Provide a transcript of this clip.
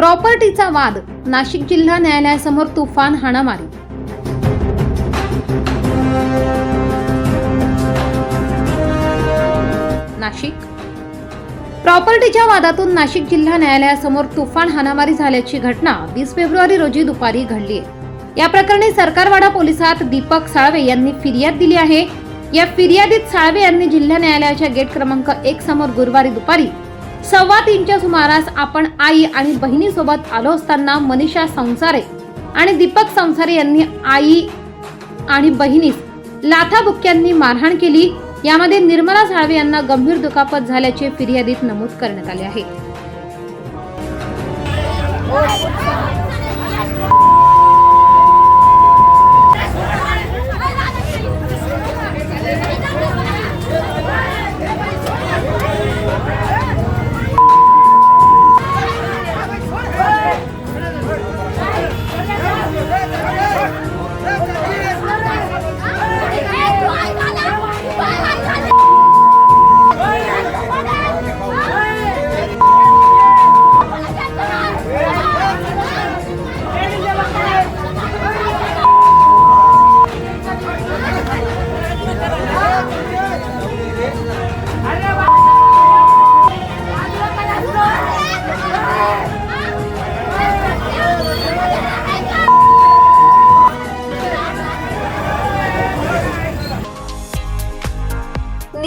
प्रॉपर्टीचा वाद. नाशिक जिल्हा न्यायालयासमोर तुफान हाणामारी. नाशिक. प्रॉपर्टीच्या वादातून नाशिक जिल्हा न्यायालयासमोर तुफान हाणामारी झाल्याची घटना वीस फेब्रुवारी रोजी दुपारी घडली आहे. या प्रकरणी सरकारवाडा पोलिसात दीपक साळवे यांनी फिर्याद दिली आहे. या फिर्यादीत साळवे यांनी जिल्हा न्यायालयाच्या गेट क्रमांक एक समोर गुरुवारी दुपारी सव्वा तीनच्या सुमारास आपण आई आणि बहिणीसोबत आलो असताना मनीषा संसारे आणि दीपक संसारे यांनी आई आणि बहिणीस लाथाबुक्क्यांनी मारहाण केली. यामध्ये निर्मला साळवे यांना गंभीर दुखापत झाल्याचे फिर्यादीत नमूद करण्यात आले आहे.